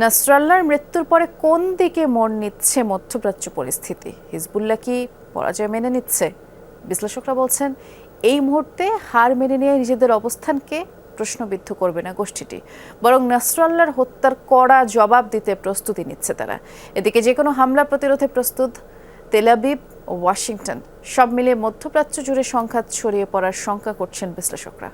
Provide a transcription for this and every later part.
নাসরাল্লার মৃত্যুর পরে কোন দিকে মন নিচ্ছে মধ্যপ্রাচ্য পরিস্থিতি? হিজবুল্লাহ কি পরাজয় মেনে নিচ্ছে? বিশ্লেষকরা বলছেন, এই মুহূর্তে হার মেনে নিয়ে নিজেদের অবস্থানকে প্রশ্নবিদ্ধ করবে না গোষ্ঠীটি। বরং নাসরাল্লার হত্যার কড়া জবাব দিতে প্রস্তুতি নিচ্ছে তারা। এদিকে যে কোনো হামলা প্রতিরোধে প্রস্তুত তেলাবিব ওয়াশিংটন। সব মিলিয়ে মধ্যপ্রাচ্য জুড়ে সংঘাত ছড়িয়ে পড়ার শঙ্কা করছেন বিশ্লেষকরা।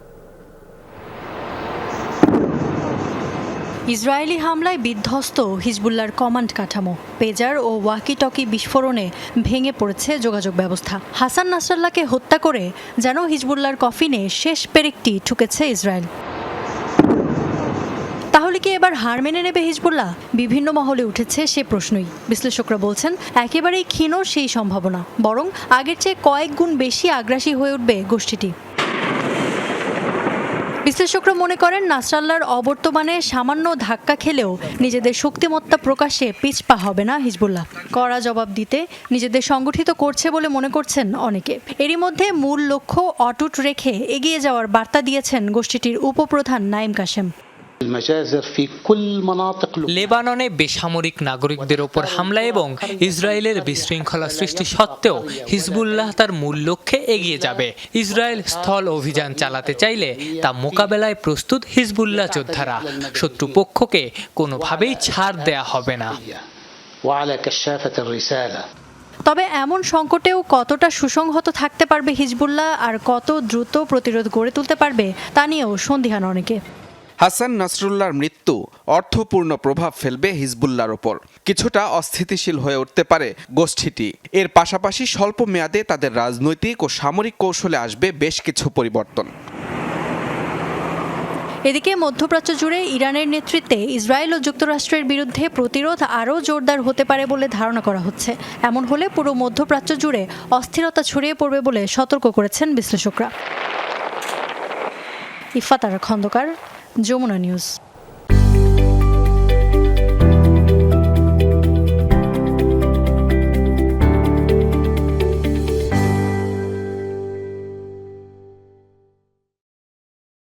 ইসরায়েলি হামলায় বিধ্বস্ত হিজবুল্লার কমান্ড কাঠামো। পেজার ও ওয়াকি টকি বিস্ফোরণে ভেঙে পড়েছে যোগাযোগ ব্যবস্থা। হাসান নাসরাল্লাহকে হত্যা করে যেন হিজবুল্লার কফিনে শেষ পেরেকটি ঠুকেছে ইসরায়েল। তাহলে কি এবার হার মেনে নেবে হিজবুল্লাহ? বিভিন্ন মহলে উঠেছে সে প্রশ্নই। বিশ্লেষকরা বলছেন, একেবারেই ক্ষীণ সেই সম্ভাবনা। বরং আগের চেয়ে কয়েক গুণ বেশি আগ্রাসী হয়ে উঠবে গোষ্ঠীটি। বিশ্লেষকরা মনে করেন নাসরাল্লার অবর্তমানে সামান্য ধাক্কা খেলেও নিজেদের শক্তিমত্তা প্রকাশে পিছপা হবে না হিজবুল্লাহ। কড়া জবাব দিতে নিজেদের সংগঠিত করছে বলে মনে করছেন অনেকে। এরই মধ্যে মূল লক্ষ্য অটুট রেখে এগিয়ে যাওয়ার বার্তা দিয়েছেন গোষ্ঠীটির উপপ্রধান নাইম কাশেম। লেবাননে বেসামরিক নাগরিকদের ওপর হামলা এবং ইসরায়েলের বিশৃঙ্খলা সৃষ্টি সত্ত্বেও হিজবুল্লাহ তার মূল লক্ষ্যে এগিয়ে যাবে। ইসরায়েল স্থল অভিযান চালাতে চাইলে তা মোকাবেলায় প্রস্তুত হিজবুল্লাহ যোদ্ধারা। শত্রুপক্ষকে কোনোভাবেই ছাড় দেয়া হবে না। তবে এমন সংকটেও কতটা সুসংহত থাকতে পারবে হিজবুল্লাহ আর কত দ্রুত প্রতিরোধ গড়ে তুলতে পারবে তা নিয়েও সন্দিহান অনেকে হাসান নাসরুল্লাহর মৃত্যু অর্থপূর্ণ প্রভাব ফেলবে হিজবুল্লাহর ওপর। কিছুটা অস্থিতিশীল হয়ে উঠতে পারে গোষ্ঠীটি। এর পাশাপাশি স্বল্প মেয়াদে তাদের রাজনৈতিক ও সামরিক কৌশলে আসবে বেশ কিছু পরিবর্তন। এদিকে মধ্যপ্রাচ্য জুড়ে ইরানের নেতৃত্বে ইসরায়েল ও যুক্তরাষ্ট্রের বিরুদ্ধে প্রতিরোধ আরও জোরদার হতে পারে বলে ধারণা করা হচ্ছে। এমন হলে পুরো মধ্যপ্রাচ্য জুড়ে অস্থিরতা ছড়িয়ে পড়বে বলে সতর্ক করেছেন বিশ্লেষকরা। ইফাতারা খন্দকার যমুনা নিউজ।